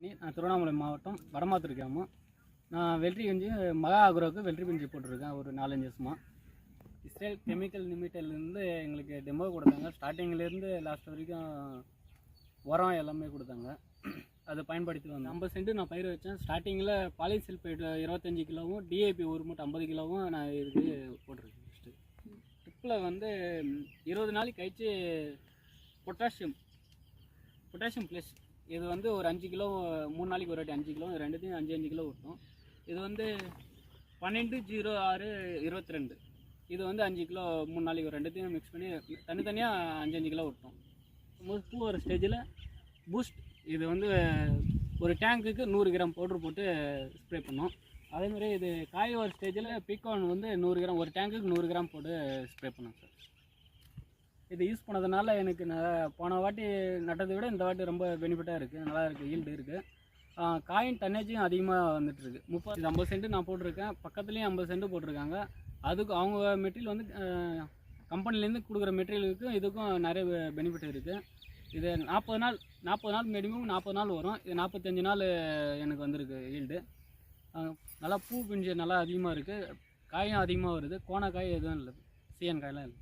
நான் திருவண்ணாமலை மாவட்டம் வடமாத்தூர் கிராமம். நான் வெற்றி கஞ்சி மகா ஆக்ரோவுக்கு வெற்றி பிஞ்சு போட்டிருக்கேன் ஒரு நாலஞ்சு வருஷமாக இஸ்ரேல் கெமிக்கல் லிமிட்டிலேருந்து எங்களுக்கு டெமோ கொடுத்தாங்க. ஸ்டார்டிங்லேருந்து லாஸ்ட் வரைக்கும் உரம் எல்லாமே கொடுத்தாங்க. அதை பயன்படுத்தி வந்தேன் ஐம்பது சென்ட்டு நான் பயிர் வச்சேன். ஸ்டார்டிங்கில் பாலிசல்பேட் இருபத்தஞ்சி கிலோவும் டிஏபி ஒரு மூட்டை ஐம்பது கிலோவும் நான் இதுக்கு போட்டிருக்கேன் ஃபஸ்ட்டு ட்ரிப்பில் வந்து இருபது நாளைக்கு கழிச்சு பொட்டாசியம் பொட்டாசியம் ப்ளஸ் இது வந்து ஒரு அஞ்சு கிலோ மூணு நாளைக்கு ஒரு வாட்டி அஞ்சு கிலோ இது ரெண்டுத்தையும் அஞ்சு அஞ்சு கிலோ விட்டோம் இது வந்து பன்னெண்டு ஜீரோ ஆறு இருபத்தி ரெண்டு இது வந்து அஞ்சு கிலோ மூணு நாளைக்கு ஒரு ரெண்டுத்தையும் மிக்ஸ் பண்ணி தனித்தனியாக அஞ்சு அஞ்சு கிலோ விட்டோம் பூ ஒரு ஸ்டேஜில் பூஸ்ட் இது வந்து ஒரு டேங்க்குக்கு நூறு கிராம் பவுடர் போட்டு ஸ்ப்ரே பண்ணோம். அதேமாதிரி இது காய் ஒரு ஸ்டேஜில் பிகான் வந்து நூறு கிராம் ஒரு டேங்க்குக்கு நூறு கிராம் போட்டு ஸ்ப்ரே பண்ணோம் சார் இது யூஸ் பண்ணதுனால எனக்கு நான் போன வாட்டி நட்டதை விட இந்த வாட்டி ரொம்ப பெனிஃபிட்டாக இருக்குது நல்லா இருக்குது ஈல்டு இருக்குது காயின் டன்னேஜும் அதிகமாக வந்துட்டுருக்கு. முப்பது ஐம்பது சென்ட் நான் போட்டிருக்கேன். பக்கத்துலேயும் ஐம்பது சென்ட் போட்டிருக்காங்க. அதுக்கு அவங்க மெட்டீரியல் வந்து கம்பெனிலேருந்து கொடுக்குற மெட்டீரியலுக்கும் இதுக்கும் நிறைய பெனிஃபிட் இருக்குது இது நாற்பது நாள் நாற்பது நாள் மினிமம் நாற்பது நாள் வரும். இது நாற்பத்தஞ்சு நாள் எனக்கு வந்திருக்கு ஈல்டு நல்லா பூ பிஞ்சு நல்லா அதிகமாக இருக்குது காயும் அதிகமாக வருது. கோணக்காய் எதுவும் இல்லை. சீயன் காயெலாம் இல்லை.